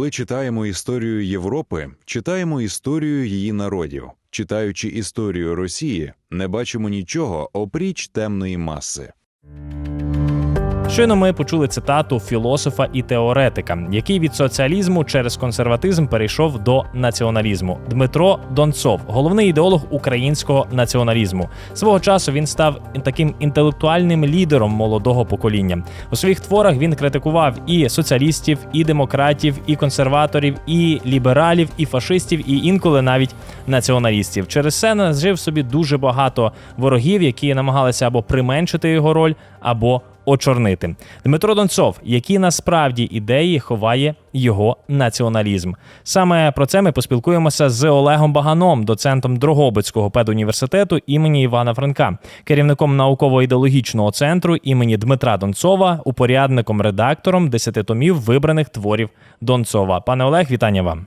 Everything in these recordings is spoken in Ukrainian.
Коли читаємо історію Європи, читаємо історію її народів. Читаючи історію Росії, не бачимо нічого опріч темної маси. Щойно ми почули цитату філософа і теоретика, який від соціалізму через консерватизм перейшов до націоналізму. Дмитро Донцов, головний ідеолог українського націоналізму. Свого часу він став таким інтелектуальним лідером молодого покоління. У своїх творах він критикував і соціалістів, і демократів, і консерваторів, і лібералів, і фашистів, і інколи навіть націоналістів. Через це нажив собі дуже багато ворогів, які намагалися або применшити його роль, або очорнити. Дмитро Донцов, які насправді ідеї ховає його націоналізм. Саме про це ми поспілкуємося з Олегом Баганом, доцентом Дрогобицького педуніверситету імені Івана Франка, керівником науково-ідеологічного центру імені Дмитра Донцова, упорядником, редактором десяти томів вибраних творів Донцова. Пане Олег, вітання вам.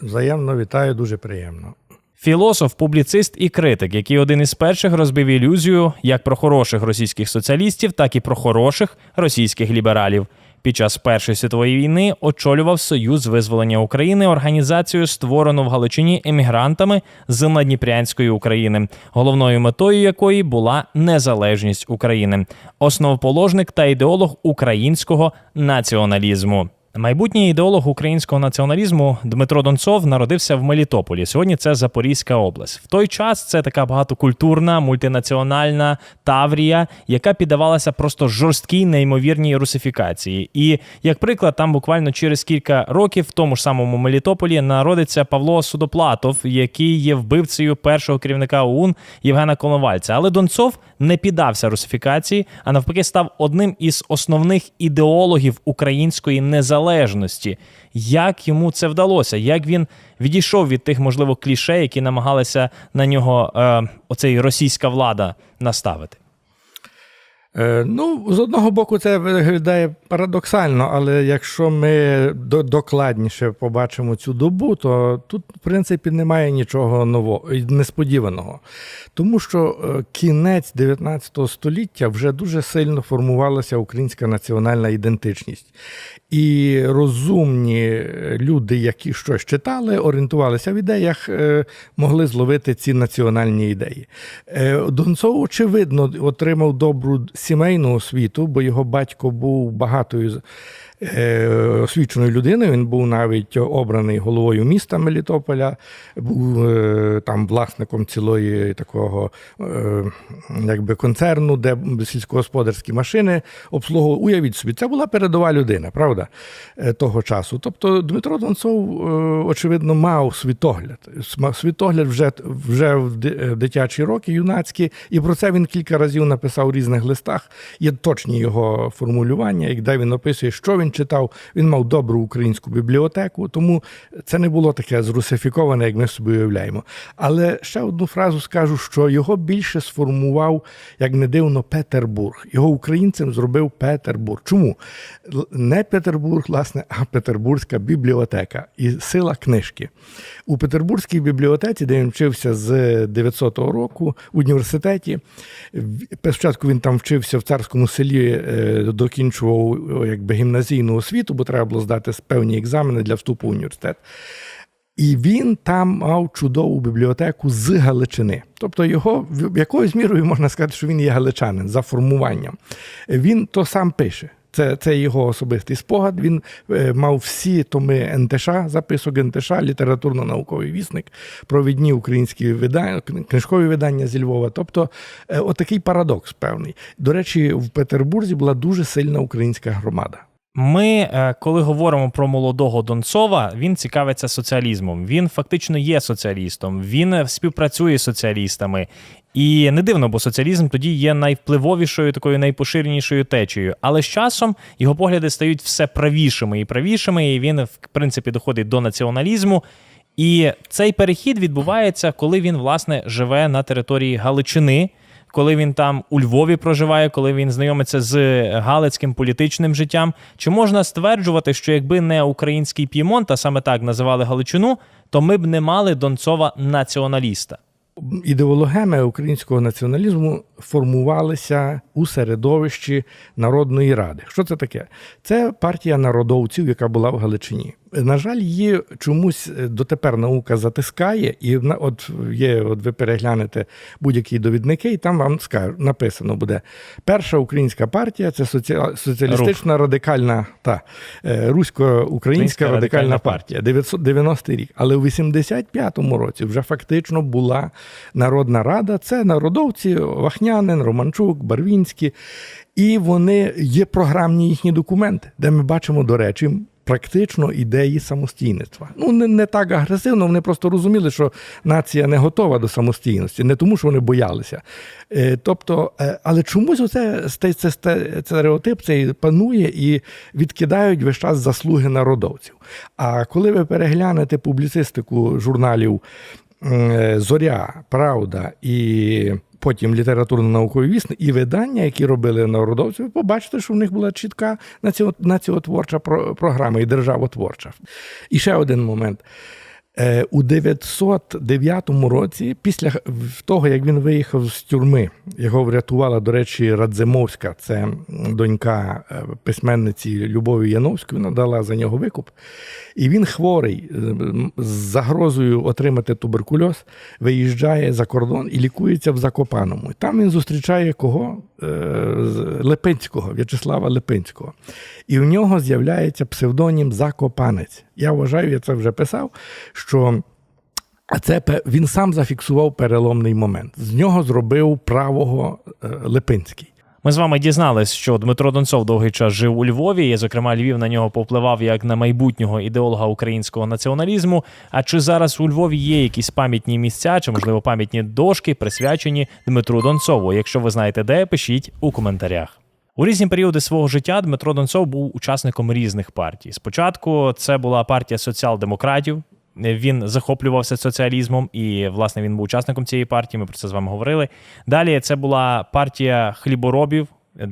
Взаємно вітаю, дуже приємно. Філософ, публіцист і критик, який один із перших розбив ілюзію як про хороших російських соціалістів, так і про хороших російських лібералів. Під час Першої світової війни очолював Союз визволення України, організацію, створену в Галичині емігрантами з Надніпрянської України, головною метою якої була незалежність України, основоположник та ідеолог українського націоналізму. Майбутній ідеолог українського націоналізму Дмитро Донцов народився в Мелітополі. Сьогодні це Запорізька область. В той час це така багатокультурна, мультинаціональна Таврія, яка піддавалася просто жорсткій неймовірній русифікації. І як приклад, там буквально через кілька років в тому ж самому Мелітополі народиться Павло Судоплатов, який є вбивцею першого керівника ОУН Євгена Коновальця. Але Донцов не піддався русифікації, а навпаки, став одним із основних ідеологів української незалежності незалежності. Як йому це вдалося? Як він відійшов від тих, можливо, кліше, які намагалися на нього е, оцей російська влада наставити? Е, ну, з одного боку, це виглядає парадоксально, але якщо ми докладніше побачимо цю добу, то тут, в принципі, немає нічого нового несподіваного. Тому що е, кінець 19 століття вже дуже сильно формувалася українська національна ідентичність. І розумні люди, які щось читали, орієнтувалися в ідеях, е, могли зловити ці національні ідеї. Е, Донцов, очевидно, отримав добру сімейну освіту, бо його батько був багатою освіченою людиною. Він був навіть обраний головою міста Мелітополя, був е, там власником цілої такого е, якби концерну, де сільськогосподарські машини обслуговували. Уявіть собі, це була передова людина, правда, е, того часу. Тобто Дмитро Донцов, е, очевидно, мав світогляд. Світогляд вже, вже в дитячі роки, юнацькі, і про це він кілька разів написав у різних листах. Є точні його формулювання, і де він описує, що він читав. Він мав добру українську бібліотеку, тому це не було таке зрусифіковане, як ми собі уявляємо. Але ще одну фразу скажу, що його більше сформував, як не дивно, Петербург. Його українцем зробив Петербург. Чому? Не Петербург, власне, а Петербурзька бібліотека і сила книжки. У Петербурзькій бібліотеці, де він вчився з 900 року в університеті. Спочатку він там вчився в царському селі, докінчував якби гімназійну освіту, бо треба було здати певні екзамени для вступу в університет. І він там мав чудову бібліотеку з Галичини. Тобто його якоюсь мірою можна сказати, що він є галичанин за формуванням. Він то сам пише. Це, це його особистий спогад. Він е, мав всі томи НТШ, записок НТШ, літературно-науковий вісник, провідні українські видання, книжкові видання зі Львова. Тобто, е, отакий парадокс певний. До речі, в Петербурзі була дуже сильна українська громада. Ми, е, коли говоримо про молодого Донцова, він цікавиться соціалізмом. Він фактично є соціалістом, він е, співпрацює з соціалістами. І не дивно, бо соціалізм тоді є найвпливовішою, такою найпоширенішою течією. Але з часом його погляди стають все правішими і правішими, і він, в принципі, доходить до націоналізму. І цей перехід відбувається, коли він, власне, живе на території Галичини коли він там у Львові проживає, коли він знайомиться з галицьким політичним життям. Чи можна стверджувати, що якби не український П'ємонт, а саме так називали Галичину, то ми б не мали Донцова націоналіста? ідеологеми українського націоналізму формувалися у середовищі Народної ради. Що це таке? Це партія народовців, яка була в Галичині. На жаль, її чомусь е, дотепер наука затискає, і от є, от ви переглянете будь-які довідники, і там вам написано буде: перша українська партія це соціал- соціалістична радикальна та е, русько-українська Українська радикальна радикальна партія. 990 рік. Але в 85-му році вже фактично була Народна Рада. Це народовці Вахнянин, Романчук, Барвінський. І вони є програмні їхні документи, де ми бачимо, до речі, практично ідеї самостійництва. Ну, не, не так агресивно, вони просто розуміли, що нація не готова до самостійності, не тому, що вони боялися. Е, тобто, е, але чомусь оце сте- це, сте- стереотип цей панує і відкидають весь час заслуги народовців. А коли ви переглянете публіцистику журналів Зоря, Правда і потім літературно-наукові вісни і видання, які робили народовці, ви побачите, що в них була чітка націо- націотворча про- програма і державотворча. І ще один момент. Е, У 909 році, після того, як він виїхав з тюрми, його врятувала, до речі, Радзимовська, це донька е, письменниці Любові Яновської, надала за нього викуп. І він хворий, е, з загрозою отримати туберкульоз, виїжджає за кордон і лікується в Закопаному. Там він зустрічає кого? Липинського, В'ячеслава Липинського. І в нього з'являється псевдонім Закопанець. Я вважаю, я це вже писав, що це він сам зафіксував переломний момент. З нього зробив правого е, Липинський. Ми з вами дізнались, що Дмитро Донцов довгий час жив у Львові. І, зокрема, Львів на нього повпливав як на майбутнього ідеолога українського націоналізму. А чи зараз у Львові є якісь пам'ятні місця, чи можливо пам'ятні дошки, присвячені Дмитру Донцову? Якщо ви знаєте, де пишіть у коментарях. У різні періоди свого життя Дмитро Донцов був учасником різних партій. Спочатку це була партія соціал-демократів. Він захоплювався соціалізмом, і власне він був учасником цієї партії. Ми про це з вами говорили. Далі це була партія хліборобів,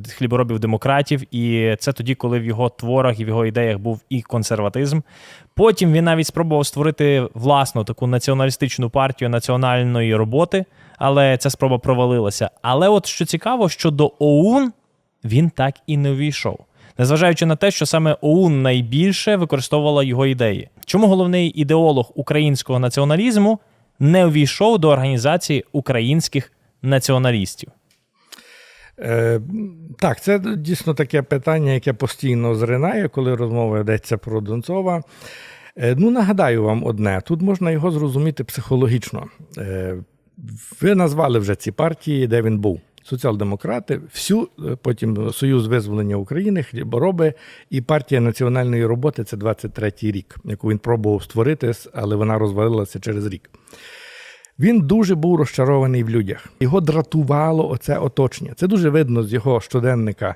хліборобів демократів, і це тоді, коли в його творах і в його ідеях був і консерватизм. Потім він навіть спробував створити власну таку націоналістичну партію національної роботи, але ця спроба провалилася. Але от що цікаво, що до ОУН він так і не увійшов. Незважаючи на те, що саме ОУН найбільше використовувала його ідеї. Чому головний ідеолог українського націоналізму не увійшов до організації українських націоналістів? Е, так, це дійсно таке питання, яке постійно зринає, коли розмова йдеться про Донцова. Е, ну, нагадаю вам одне: тут можна його зрозуміти психологічно. Е, ви назвали вже ці партії, де він був. Соціал-демократи, всю е, потім Союз визволення України, хлібороби і партія національної роботи це 23-й рік, яку він пробував створити, але вона розвалилася через рік. Він дуже був розчарований в людях. Його дратувало оце оточення. Це дуже видно з його щоденника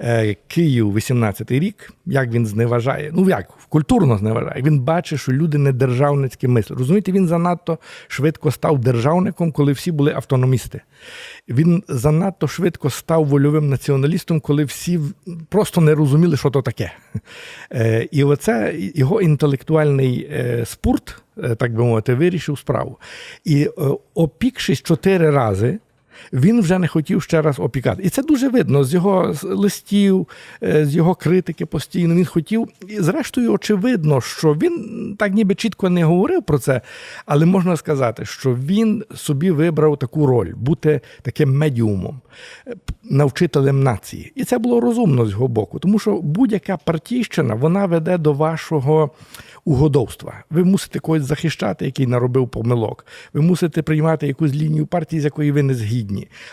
е, Київ, 18-й рік, як він зневажає. Ну як культурно зневажає. Він бачить, що люди не державницькі мислять. Розумієте, він занадто швидко став державником, коли всі були автономісти. Він занадто швидко став вольовим націоналістом, коли всі просто не розуміли, що то таке. Е, І оце його інтелектуальний е, спорт, так би мовити, вирішив справу. І е, опікшись чотири рази. Він вже не хотів ще раз опікати. І це дуже видно з його листів, е, з його критики постійно. Він хотів. І зрештою, очевидно, що він так ніби чітко не говорив про це, але можна сказати, що він собі вибрав таку роль бути таким медіумом, е, навчителем нації. І це було розумно з його боку, тому що будь-яка партійщина вона веде до вашого угодовства. Ви мусите когось захищати, який наробив помилок. Ви мусите приймати якусь лінію партії, з якої ви не згідні.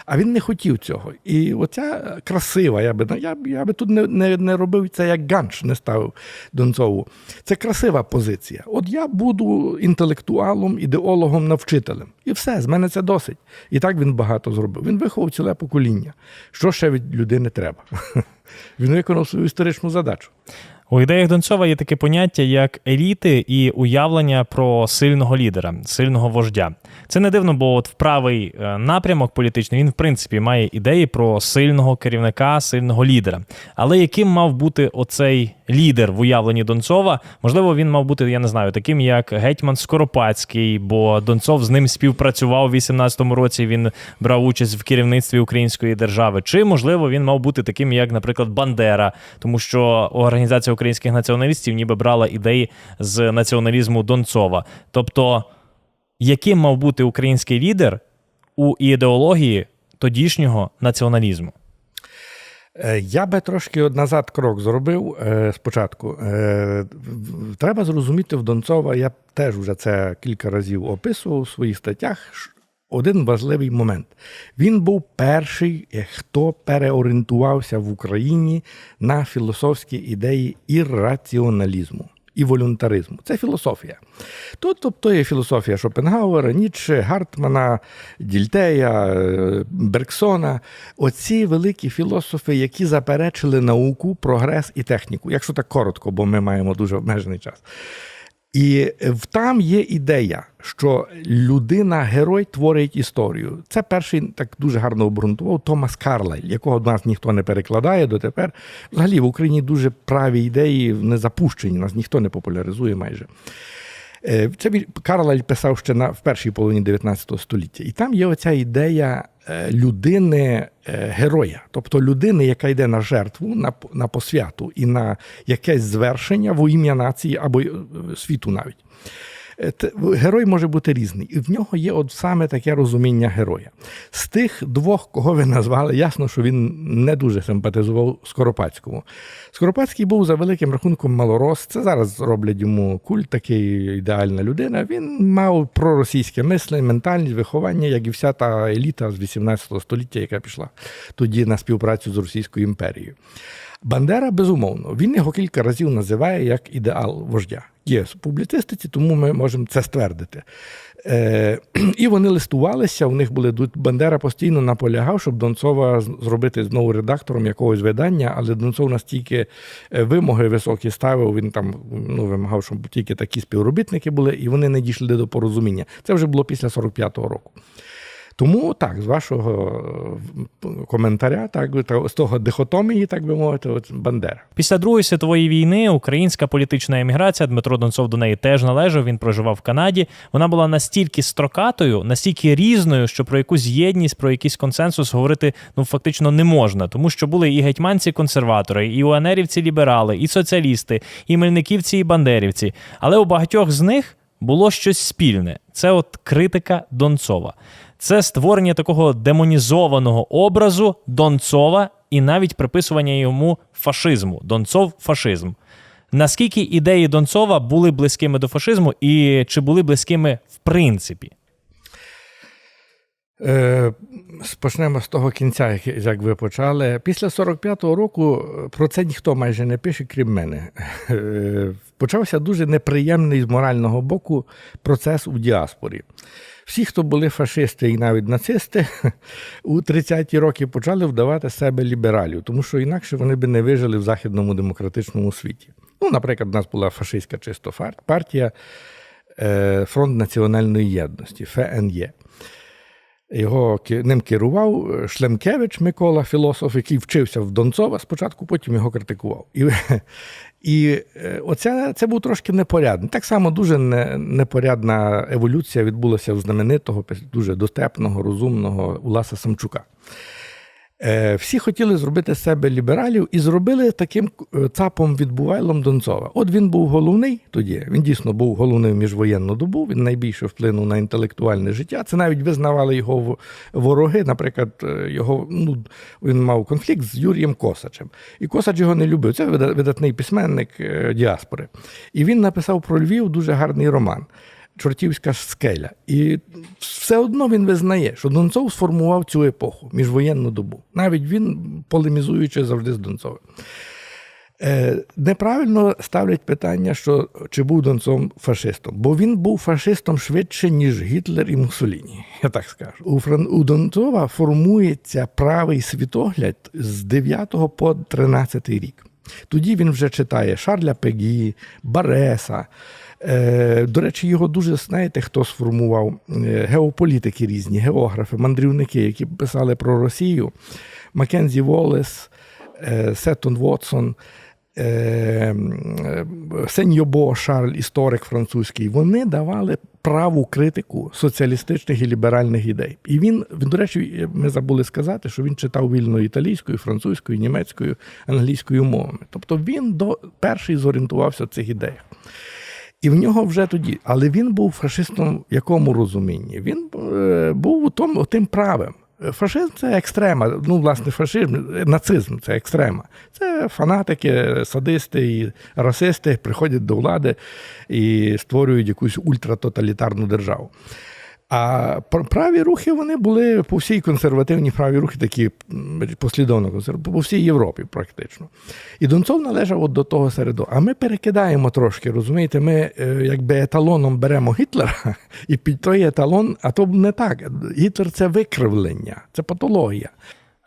А він не хотів цього. І оця красива, я би я, я би тут не, не, не робив це як ганч, не ставив Донцову. Це красива позиція. От я буду інтелектуалом, ідеологом, навчителем. І все, з мене це досить. І так він багато зробив. Він виховав ціле покоління. Що ще від людини треба? Він виконав свою історичну задачу. У ідеях Донцова є таке поняття, як еліти і уявлення про сильного лідера, сильного вождя. Це не дивно, бо от в правий е, напрямок політичний він, в принципі, має ідеї про сильного керівника, сильного лідера. Але яким мав бути оцей лідер в уявленні Донцова? Можливо, він мав бути, я не знаю, таким як гетьман Скоропадський, бо Донцов з ним співпрацював у 18-му році. Він брав участь в керівництві української держави. Чи можливо він мав бути таким, як, наприклад, Бандера, тому що організація українських націоналістів ніби брала ідеї з націоналізму Донцова. Тобто, яким мав бути український лідер у ідеології тодішнього націоналізму? Е, Я би трошки назад крок зробив е, спочатку. Е, Треба зрозуміти в Донцова, я теж вже це кілька разів описував у своїх статтях. Один важливий момент. Він був перший, е, хто переорієнтувався в Україні на філософські ідеї ірраціоналізму і волюнтаризму. Це філософія. Тут, тобто, є філософія Шопенгауера, Ніцше, Гартмана, Дільтея, е, Бергсона. Оці великі філософи, які заперечили науку, прогрес і техніку, якщо так коротко, бо ми маємо дуже обмежений час. І в- там є ідея, що людина-герой творить історію. Це перший так дуже гарно обґрунтував Томас Карлайль, якого до нас ніхто не перекладає дотепер. Взагалі в Україні дуже праві ідеї не запущені, нас ніхто не популяризує майже. Е, Це Карлайль писав ще на, в першій половині 19 століття. І там є оця ідея е, людини е, героя, тобто людини, яка йде на жертву, на, на посвяту і на якесь звершення во ім'я нації або світу навіть. Е, Герой може бути різний, і в нього є от саме таке розуміння героя. З тих двох, кого ви назвали, ясно, що він не дуже симпатизував Скоропадському. Скоропадський був за великим рахунком малорос. Це зараз роблять йому культ, такий ідеальна людина. Він мав проросійське мислення, ментальність, виховання, як і вся та еліта з 18 століття, яка пішла тоді на співпрацю з Російською імперією. Бандера, безумовно, він його кілька разів називає як ідеал вождя. Є в публіцистиці, тому ми можемо це ствердити. Е, і вони листувалися, у них були Бандера постійно наполягав, щоб Донцова зробити знову редактором якогось видання, але Донцов настільки е, вимоги високі ставив, він там ну, вимагав, щоб тільки такі співробітники були, і вони не дійшли до порозуміння. Це вже було після 45-го року. Тому так, з вашого е, коментаря, так, та- з того дихотомії, так би мовити, от Бандера. Після Другої світової війни українська політична еміграція, Дмитро Донцов до неї теж належав. Він проживав в Канаді. Вона була настільки строкатою, настільки різною, що про якусь єдність, про якийсь консенсус говорити ну фактично не можна, тому що були і гетьманці-консерватори, і уанерівці-ліберали, і соціалісти, і мельниківці, і бандерівці. Але у багатьох з них було щось спільне. Це от критика Донцова. Це створення такого демонізованого образу Донцова і навіть приписування йому фашизму. Донцов фашизм. Наскільки ідеї Донцова були близькими до фашизму, і чи були близькими в принципі? Е, Почнемо з того кінця, як- ви почали. Після 45-го року е, про це ніхто майже не пише, крім мене. Е, Почався дуже неприємний з морального боку процес у діаспорі. Всі, хто були фашисти і навіть нацисти, у 30-ті роки почали вдавати себе лібералів, тому що інакше вони би не вижили в західному демократичному світі. Ну, наприклад, у нас була фашистська чисто партія Фронт національної єдності ФНЄ. Його ним керував е, Шлемкевич Микола, філософ, який вчився в Донцова спочатку, потім його критикував. І, і е, оце це був трошки непорядний. Так само дуже не, непорядна еволюція відбулася у знаменитого, дуже достепного, розумного Уласа Самчука. Е, Всі хотіли зробити себе лібералів і зробили таким е, цапом відбувайлом Донцова. От він був головний тоді. Він дійсно був головним міжвоєнну добу. Він найбільше вплинув на інтелектуальне життя. Це навіть визнавали його вороги. Наприклад, е, його ну він мав конфлікт з Юрієм Косачем. І Косач його не любив. Це видатний письменник діаспори. І він написав про Львів дуже гарний роман. Чортівська скеля. І все одно він визнає, що Донцов сформував цю епоху, міжвоєнну добу. Навіть він полемізуючи завжди з Донцовим. Е, неправильно ставлять питання, що чи був Донцов фашистом, бо він був фашистом швидше, ніж Гітлер і Муссоліні. Я так скажу. У, Фран... у Донцова формується правий світогляд з 9 по 13 рік. Тоді він вже читає Шарля Пегі, Бареса. Е, До речі, його дуже знаєте, хто сформував Е, геополітики різні, географи, мандрівники, які писали про Росію. Маккензі Волес, е, Сеттон Вотсон, Сеньобо Шарль, історик французький. Вони давали праву критику соціалістичних і ліберальних ідей. І він, до речі, ми забули сказати, що він читав вільно італійською, французькою, німецькою, англійською мовами. Тобто він до перший зорієнтувався в цих ідеях. І в нього вже тоді, але він був фашистом в якому розумінні? Він е, був тому тим правим. Фашизм це екстрема. Ну, власне, фашизм, нацизм це екстрема. Це фанатики, садисти і расисти приходять до влади і створюють якусь ультратоталітарну державу. А пр- праві рухи вони були по всій консервативні праві рухи, такі послідовно консервативні, по всій Європі, практично. І Донцов належав от до того середу. А ми перекидаємо трошки, розумієте, ми е, якби еталоном беремо Гітлера, і під той еталон, а то не так. Гітлер це викривлення, це патологія.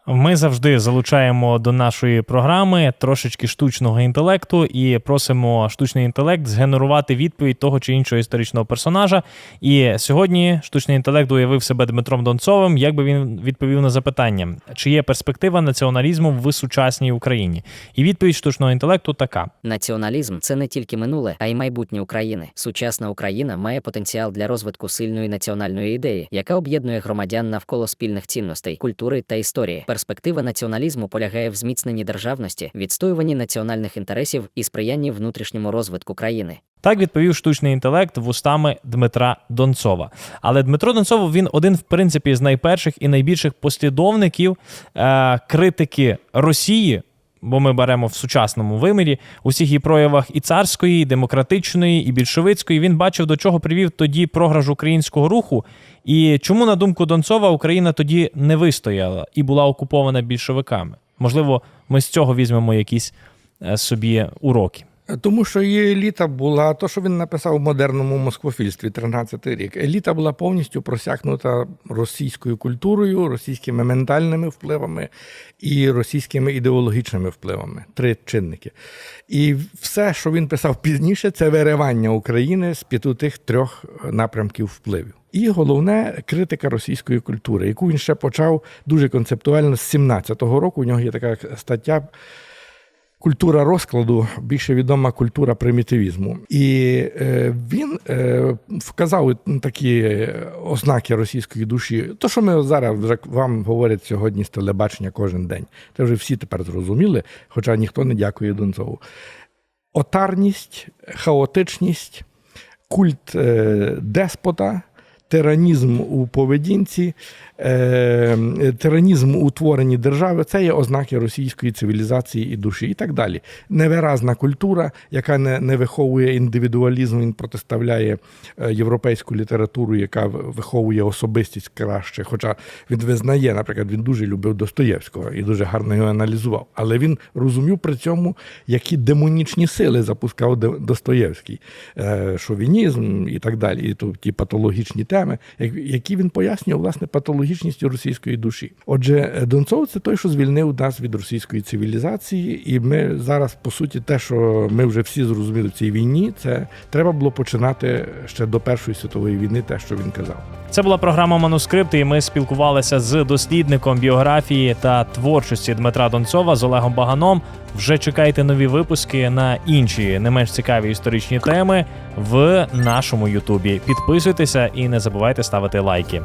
Ми завжди залучаємо до нашої програми трошечки штучного інтелекту і просимо штучний інтелект згенерувати відповідь того чи іншого історичного персонажа. І сьогодні штучний інтелект уявив себе Дмитром Донцовим, як би він відповів на запитання, чи є перспектива націоналізму в сучасній Україні. І відповідь штучного інтелекту така: Націоналізм це не тільки минуле, а й майбутнє України. Сучасна Україна має потенціал для розвитку сильної національної ідеї, яка об'єднує громадян навколо спільних цінностей, культури та історії. Перспектива націоналізму полягає в зміцненні державності, відстоюванні національних інтересів і сприянні внутрішньому розвитку країни. Так відповів штучний інтелект вустами Дмитра Донцова. Але Дмитро Донцов він один, в принципі, з найперших і найбільших послідовників е, критики Росії. Бо ми беремо в сучасному вимірі усіх її проявах і царської, і демократичної, і більшовицької. Він бачив, до чого привів тоді програш українського руху, і чому, на думку Донцова, Україна тоді не вистояла і була окупована більшовиками. Можливо, ми з цього візьмемо якісь е, собі уроки. Тому що її еліта була, то, що він написав в модерному москвофільстві, 13-й рік, еліта була повністю просякнута російською культурою, російськими ментальними впливами і російськими ідеологічними впливами. Три чинники. І все, що він писав пізніше, це виривання України з під тих трьох напрямків впливів. І головне критика російської культури, яку він ще почав дуже концептуально з 17-го року. У нього є така стаття Культура розкладу більше відома культура примітивізму, і е, він е, вказав такі ознаки російської душі. То, що ми зараз вже вам говорять сьогодні з телебачення кожен день, це вже всі тепер зрозуміли, хоча ніхто не дякує Донцову. Отарність, хаотичність, культ е, деспота, тиранізм у поведінці, е, тиранізм у творенні держави це є ознаки російської цивілізації і душі, і так далі. Невиразна культура, яка не, не виховує індивідуалізм, він протиставляє е, європейську літературу, яка виховує особистість краще. Хоча він визнає, наприклад, він дуже любив Достоєвського і дуже гарно його аналізував. Але він розумів при цьому, які демонічні сили запускав Достоєвський, Е, шовінізм і так далі, і ті патологічні теми, як- які він пояснював власне патологічністю російської душі. Отже, Донцов це той, що звільнив нас від російської цивілізації, і ми зараз, по суті, те, що ми вже всі зрозуміли в цій війні, це треба було починати ще до Першої світової війни, те, що він казав. Це була програма Манускрипти, і ми спілкувалися з дослідником біографії та творчості Дмитра Донцова з Олегом Баганом. Вже чекайте нові випуски на інші не менш цікаві історичні теми в нашому Ютубі. Підписуйтеся і не забувайте ставити лайки.